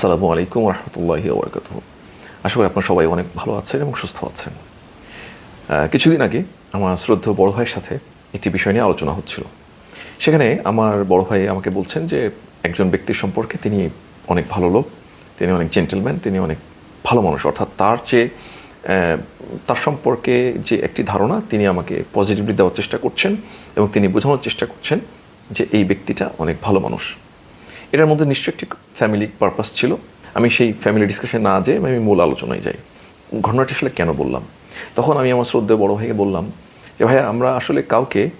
আসসালামু আলাইকুম রহমতুল্লাহি ওবরকাত আশা করি আপনার সবাই অনেক ভালো আছেন এবং সুস্থ আছেন। কিছুদিন আগে আমার শ্রদ্ধেয় বড় ভাইয়ের সাথে একটি বিষয় নিয়ে আলোচনা হচ্ছিল। সেখানে আমার বড় ভাই আমাকে বলছেন যে, একজন ব্যক্তির সম্পর্কে তিনি অনেক ভালো লোক, তিনি অনেক জেন্টেলম্যান তিনি অনেক ভালো মানুষ। অর্থাৎ তার যে তার সম্পর্কে যে একটি ধারণা, তিনি আমাকে পজিটিভলি দেওয়ার চেষ্টা করছেন এবং তিনি বোঝানোর চেষ্টা করছেন যে, এই ব্যক্তিটা অনেক ভালো মানুষ। এটার মধ্যে নিশ্চয়ই একটি ফ্যামিলি পারপাস ছিল। আমি সেই ফ্যামিলি ডিসকাশনে না যেয়ে আমি মূল আলোচনায় যাই। ঘটনাটি আসলে কেন বললাম? তখন আমি আমার শ্রদ্ধেয় বড় ভাইকে বললাম যে, ভাইয়া, আমরা আসলে কাউকে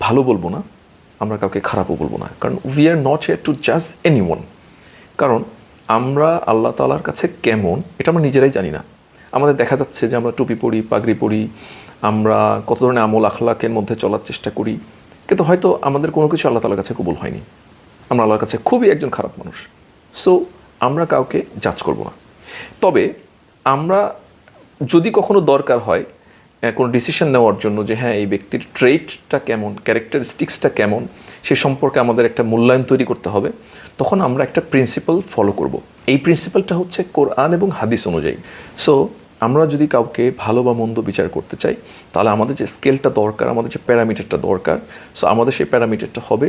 ভালো বলব না, আমরা কাউকে খারাপও বলব না। কারণ we are not here to জাজ এনি ওয়ান কারণ আমরা আল্লাহ তালার কাছে কেমন, এটা আমরা নিজেরাই জানি না। আমাদের দেখা যাচ্ছে যে আমরা টুপি পরি, পাগড়ি পরি, আমরা কত ধরনের আমল আখলাকের মধ্যে চলার চেষ্টা করি। কিন্তু হয়তো আমাদের কোনো কিছু আল্লাহ তালার কাছে কবুল হয়নি। আমরা আল্লাহর কাছে খুবই একজন খারাপ মানুষ। সো আমরা কাউকে জাজ করব না। তবে আমরা যদি কখনো দরকার হয় কোনো ডিসিশন নেওয়ার জন্য যে হ্যাঁ এই ব্যক্তির ট্রেটটা কেমন ক্যারেক্টারিস্টিক্সটা কেমন, সে সম্পর্কে আমাদের একটা মূল্যায়ন তৈরি করতে হবে, তখন আমরা একটা প্রিন্সিপাল ফলো করব। এই প্রিন্সিপালটা হচ্ছে কোরআন এবং হাদিস অনুযায়ী। সো আমরা যদি কাউকে ভালো বা মন্দ বিচার করতে চাই, তাহলে আমাদের যে স্কেলটা দরকার, আমাদের যে প্যারামিটারটা দরকার সো আমাদের সেই প্যারামিটারটা হবে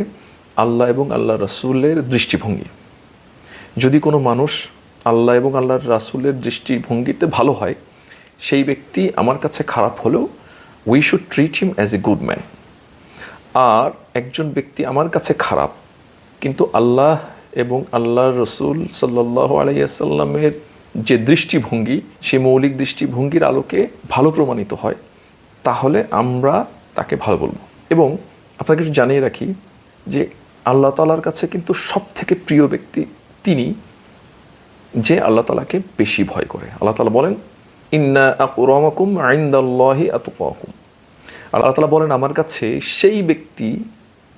আল্লাহ এবং আল্লাহ রসুলের দৃষ্টিভঙ্গি। যদি কোনো মানুষ আল্লাহ এবং আল্লাহর রাসুলের দৃষ্টিভঙ্গিতে ভালো হয়, সেই ব্যক্তি আমার কাছে খারাপ হলেও we should treat him as a good man আর একজন ব্যক্তি আমার কাছে খারাপ, কিন্তু আল্লাহ এবং আল্লাহ রসুল সাল্লাহ আলাইসাল্লামের যে দৃষ্টিভঙ্গি সেই মৌলিক দৃষ্টিভঙ্গির আলোকে ভালো প্রমাণিত হয়, তাহলে আমরা তাকে ভালো বলব। এবং আপনাকে একটু জানিয়ে রাখি যে আল্লাহ তালার কাছে কিন্তু সব থেকে প্রিয় ব্যক্তি তিনি, যে আল্লাহ তালাকে বেশি ভয় করে। আল্লাহ তালা বলেন, ইন্না আকরমাকুম আইন্দাল্লাহি আতকাকুম আল্লাহ তালা বলেন, আমার কাছে সেই ব্যক্তি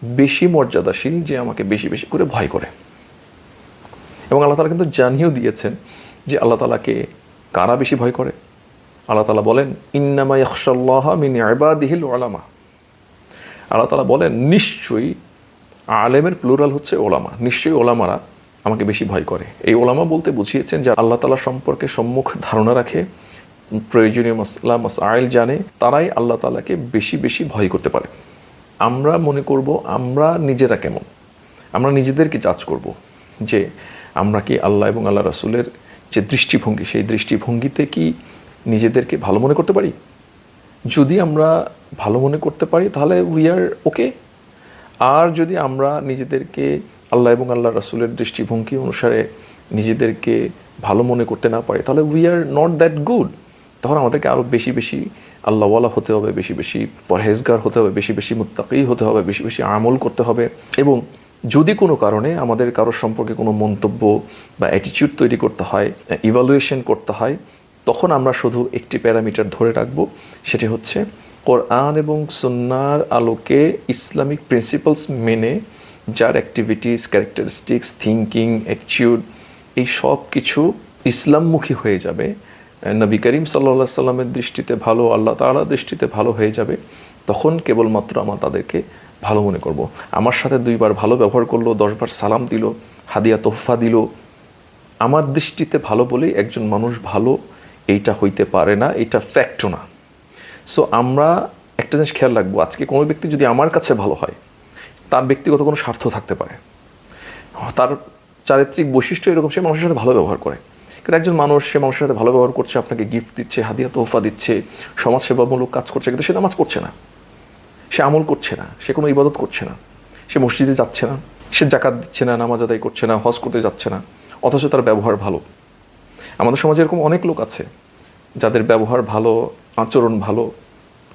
বেশি মর্যাদাশীল যে আমাকে বেশি বেশি করে ভয় করে। এবং আল্লাহ তালা কিন্তু জানিয়েও দিয়েছেন যে আল্লাহ তালাকে কারা বেশি ভয় করে? আল্লাহ তালা বলেন, ইন্নামা ইয়াকশাল্লাহ মিন ইবাদিহিল ওলামা আল্লাহ তালা বলেন, নিশ্চয়ই আলেমের প্লুরাল হচ্ছে ওলামা। নিশ্চয়ই ওলামারা আমাকে বেশি ভয় করে। এই ওলামা বলতে বুঝিয়েছেন যে আল্লাহ তালা সম্পর্কে সম্মুখ ধারণা রাখে, প্রয়োজনীয় মাসলা, মাসাইল জানে, তারাই আল্লাহ তালাকে বেশি বেশি ভয় করতে পারে। আমরা মনে করব আমরা নিজেরা কেমন? আমরা নিজেদেরকে জাজ করব যে আমরা কি আল্লাহ এবং আল্লাহ রাসুলের যে দৃষ্টিভঙ্গি, সেই দৃষ্টিভঙ্গিতে কি নিজেদেরকে ভালো মনে করতে পারি? যদি আমরা ভালো মনে করতে পারি, তাহলে উই আর ওকে আর যদি আমরা নিজেদেরকে আল্লাহ এবং আল্লাহ রাসুলের দৃষ্টিভঙ্গি অনুসারে নিজেদেরকে ভালো মনে করতে না পারি, তাহলে we are not that good তখন আমাদেরকে আরও বেশি বেশি আল্লাহওয়ালা হতে হবে, বেশি বেশি পরহেজগার হতে হবে, বেশি বেশি মুত্তাকি হতে হবে, বেশি বেশি আমল করতে হবে। এবং যদি কোনো কারণে আমাদের কারোর সম্পর্কে কোনো মন্তব্য বা অ্যাটিটিউড তৈরি করতে হয় ইভালুয়েশন করতে হয়, তখন আমরা শুধু একটি প্যারামিটার ধরে রাখব, সেটি হচ্ছে কোরআন এবং সুন্নার আলোকে ইসলামিক প্রিন্সিপালস মেনে যার অ্যাক্টিভিটিস ক্যারেক্টারিস্টিক্স থিঙ্কিং অ্যাটিটিউড এই সব কিছু ইসলামমুখী হয়ে যাবে। নবী করিম সাল্লা সাল্লামের দৃষ্টিতে ভালো, আল্লাহ তাআলার দৃষ্টিতে ভালো হয়ে যাবে। তখন কেবলমাত্র আমরা তাদেরকে ভালো মনে করব। আমার সাথে দুইবার ভালো ব্যবহার করল, দশবার সালাম দিল, হাদিয়া তোহফা দিল। আমার দৃষ্টিতে ভালো বলেই একজন মানুষ ভালো, এইটা হইতে পারে না এটা ফ্যাক্টও না। সো আমরা একটা জিনিস খেয়াল রাখব, আজকে কোনো ব্যক্তি যদি আমার কাছে ভালো হয়, তার ব্যক্তিগত কোনো স্বার্থ থাকতে পারে। তার চারিত্রিক বৈশিষ্ট্য এরকম, সে মানুষের সাথে ভালো ব্যবহার করে। কিন্তু একজন মানুষ, সে মানুষের সাথে ভালো ব্যবহার করছে, আপনাকে গিফট দিচ্ছে, হাদিয়া, তোহফা দিচ্ছে, সমাজসেবামূলক কাজ করছে, কিন্তু সে নামাজ পড়ছে না। সে আমল করছে না, সে কোনো ইবাদত করছে না। সে মসজিদে যাচ্ছে না, সে জাকাত দিচ্ছে না, নামাজ আদায় করছে না, হজ করতে যাচ্ছে না, অথচ তার ব্যবহার ভালো। আমাদের সমাজে এরকম অনেক লোক আছে যাদের ব্যবহার ভালো, আচরণ ভালো,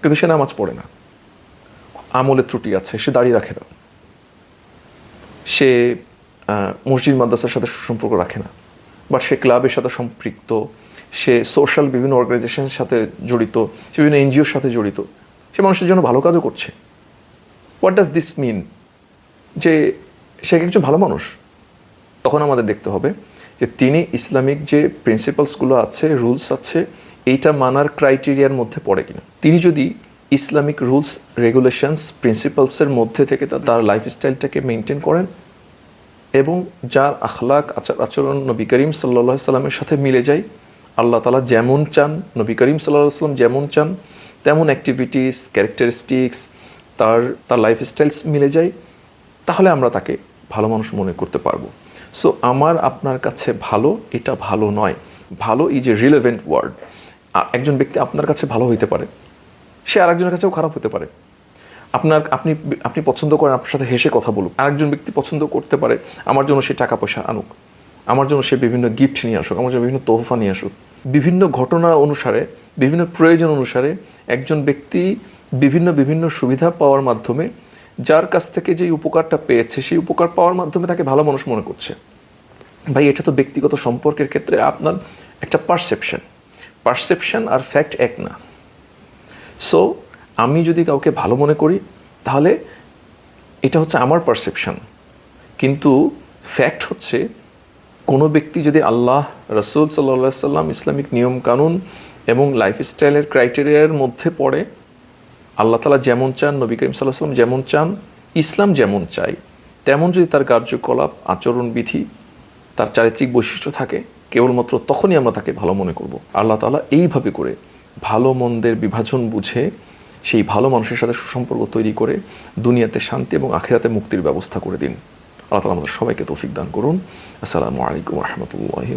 কিন্তু সে নামাজ পড়ে না। আমলে ত্রুটি আছে, সে দাঁড়িয়ে রাখে না। সে মসজিদ মাদ্রাসার সাথে সুসম্পর্ক রাখে না, বা সে ক্লাবের সাথে সম্পৃক্ত, সে সোশ্যাল বিভিন্ন অর্গানাইজেশনের সাথে জড়িত, সে বিভিন্ন এনজিওর সাথে জড়িত, সে মানুষের জন্য ভালো কাজও করছে। হোয়াট ডাজ দিস মিন যে সে একজন ভালো মানুষ। তখন আমাদের দেখতে হবে যে তিনি ইসলামিক যে প্রিন্সিপালসগুলো আছে রুলস আছে এইটা মানার ক্রাইটেরিয়ার মধ্যে পড়ে কিনা। তিনি যদি ইসলামিক রুলস রেগুলেশনস প্রিন্সিপালসের মধ্যে থেকে তার লাইফস্টাইলটাকে মেনটেন করেন এবং যার আখলাক, আচার, আচরণ নবী করিম সাল্লা সাল্লামের সাথে মিলে যায়, আল্লাহ তালা যেমন চান, নবী করিম সাল্লাহ সাল্লাম যেমন চান, তেমন অ্যাক্টিভিটিস ক্যারেক্টারিস্টিক্স তার তার লাইফস্টাইলস মিলে যায়, তাহলে আমরা তাকে ভালো মানুষ মনে করতে পারব। সো আমার আপনার কাছে ভালো, এটা ভালো নয়। ভালো ইজ এ রিলেভেন্ট ওয়ার্ড একজন ব্যক্তি আপনার কাছে ভালো হইতে পারে, সে আরেকজনের কাছেও খারাপ হতে পারে। আপনার, আপনি আপনি পছন্দ করেন, আপনার সাথে হেসে কথা বলুক। আরেকজন ব্যক্তি পছন্দ করতে পারে, আমার জন্য সে টাকা পয়সা আনুক। আমার জন্য সে বিভিন্ন গিফট নিয়ে আসুক, আমার জন্য বিভিন্ন তোহফা নিয়ে আসুক। বিভিন্ন ঘটনা অনুসারে, বিভিন্ন প্রয়োজন অনুসারে একজন ব্যক্তি বিভিন্ন বিভিন্ন সুবিধা পাওয়ার মাধ্যমে, যার কাছ থেকে যে উপকারটা পেয়েছে, সেই উপকার পাওয়ার মাধ্যমে তাকে ভালো মানুষ মনে করছে। ভাই, এটা তো ব্যক্তিগত সম্পর্কের ক্ষেত্রে আপনার একটা পারসেপশন পারসেপশন আর ফ্যাক্ট এক না। সো আমি যদি কাউকে ভালো মনে করি, তাহলে এটা হচ্ছে আমার পারসেপশন কিন্তু ফ্যাক্ট হচ্ছে, কোনো ব্যক্তি যদি আল্লাহ, রসুল সাল্লা সাল্লাম ইসলামিক নিয়ম কানুন এবং লাইফস্টাইলের ক্রাইটেরিয়ার মধ্যে পড়ে, আল্লাহ তালা যেমন চান, নবী করিম সাল্লাহ সাল্লাম যেমন চান, ইসলাম যেমন চাই তেমন যদি তার কার্যকলাপ, আচরণবিধি, তার চারিত্রিক বৈশিষ্ট্য থাকে কেবলমাত্র তখনই আমরা তাকে ভালো মনে করব। আল্লাহ তালা এইভাবে করে ভালো মন্দের বিভাজন বুঝে সেই ভালো মানুষের সাথে সুসম্পর্ক তৈরি করে দুনিয়াতে শান্তি এবং আখেরাতে মুক্তির ব্যবস্থা করে দিন। আল্লাহ তালা আমাদের সবাইকে তৌফিক দান করুন। আসসালামু আলাইকুম রহমতুল্লাহ